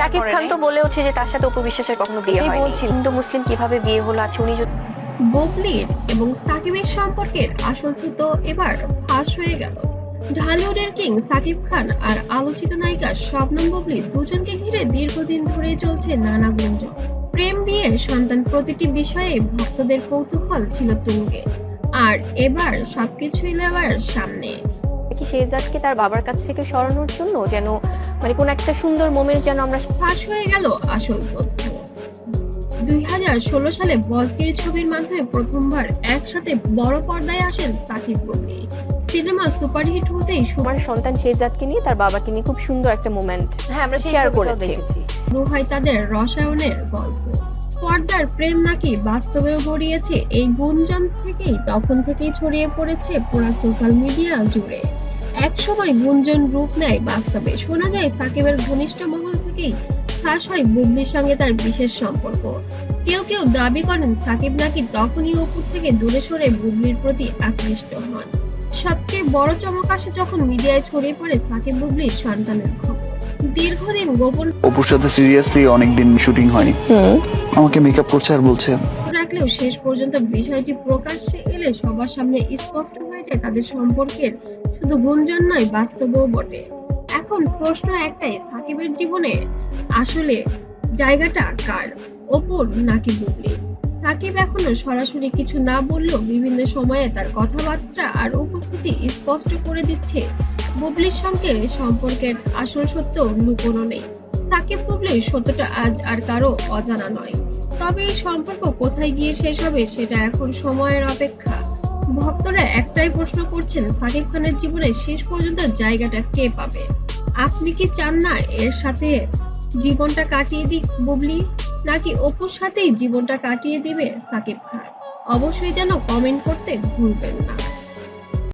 শাকিব খান। তো বলেওছে যে তার সাথে কখনো বিয়ে হয়নি। হিন্দু মুসলিম কীভাবে বিয়ে হলো আছে উনি বুবলির এবং সাকিবের সম্পর্কের আসল থুতো এবার ফাঁস হয়ে গেল। ঢালিউডের কিং সাকিব খান আর আলোচিত নায়িকা শবনম বুবলি দুজনকে ঘিরে দীর্ঘদিন ধরে চলছে নানা গুঞ্জন। প্রেম বিয়ে সন্তান প্রতিটি বিষয়ে ভক্তদের কৌতূহল ছিল তুঙ্গে। আর এবার সবকিছুই লেবার সামনে। কি শেহজাদকে তার বাবার কাছ থেকে সরানোর জন্য যেন মানে কোন একটা সুন্দর মোমেন্ট যেন আমরা ফাঁস হয়ে গেল আসল তথ্য। দুই হাজার ষোলো সালে বসগিরি ছবির মাধ্যমে প্রথমবার একসাথে বড় পর্দায় আসেন সাকিব বুবলি সিনেমা সুপারহিট হতেই আমার সন্তান শেহজাদকে নিয়ে তার বাবাকে নিয়ে খুব সুন্দর একটা মোমেন্ট হ্যাঁ আমরা শেয়ার করে দেখেছি। হয় তাদের রসায়নের গল্প। পর্দার প্রেম নাকি বাস্তবেও গড়িয়েছে এই গুঞ্জন থেকেই তখন থেকেই ছড়িয়ে পড়েছে পুরো সোশ্যাল মিডিয়া জুড়ে। এক সময় গুঞ্জন রূপ নেয় বাস্তবে। শোনা যায় সাকিবের ঘনিষ্ঠ মহল থেকেই ফাঁস হয় বুবলির সঙ্গে তার বিশেষ সম্পর্ক। কেউ কেউ দাবি করেন সাকিব নাকি তখনই অপুর থেকে দূরে সরে বুবলির প্রতি আকৃষ্ট হন। সবচেয়ে বড় চমক আসে যখন মিডিয়ায় ছড়িয়ে পড়ে সাকিব বুবলির সন্তানের খবর। দীর্ঘদিন গোপন অপুর সাথে সিরিয়াসলি অনেকদিন শুটিং হয়নি। আমাকে মেকআপ করছে আর বলছে রাখলেও শেষ পর্যন্ত বিষয়টি প্রকাশ্যে এলে সবার সামনে স্পষ্ট হয়ে যায় তাদের সম্পর্কের। শুধু গুঞ্জন নয়, বাস্তবও বটে। এখন প্রশ্ন একটাই, সাকিবের জীবনে আসলে জায়গাটা কার? অপুর নাকি বুবলির সাকিব এখনও সরাসরি কিছু না বললেও বিভিন্ন সময়ে তার কথাবার্তা আর উপস্থিতি স্পষ্ট করে দিচ্ছে। বুবলির সঙ্গে সম্পর্কের আসল সত্য লুকোনো নেই। সাকিব বুবলির সত্যটা আজ আর কারও অজানা নয়। তবে এই সম্পর্ক কোথায় গিয়ে শেষ হবে সেটা এখন সময়ের অপেক্ষা। ভক্তরা একটাই প্রশ্ন করছেন, সাকিব খানের জীবনে শেষ পর্যন্ত জায়গাটা কে পাবে? আপনি কি চান না এর সাথে জীবনটা কাটিয়ে দিক বুবলি? নাকি অপুর সাথেই জীবনটা কাটিয়ে দিবে সাকিব খান? অবশ্যই যেন কমেন্ট করতে ভুলবেন না।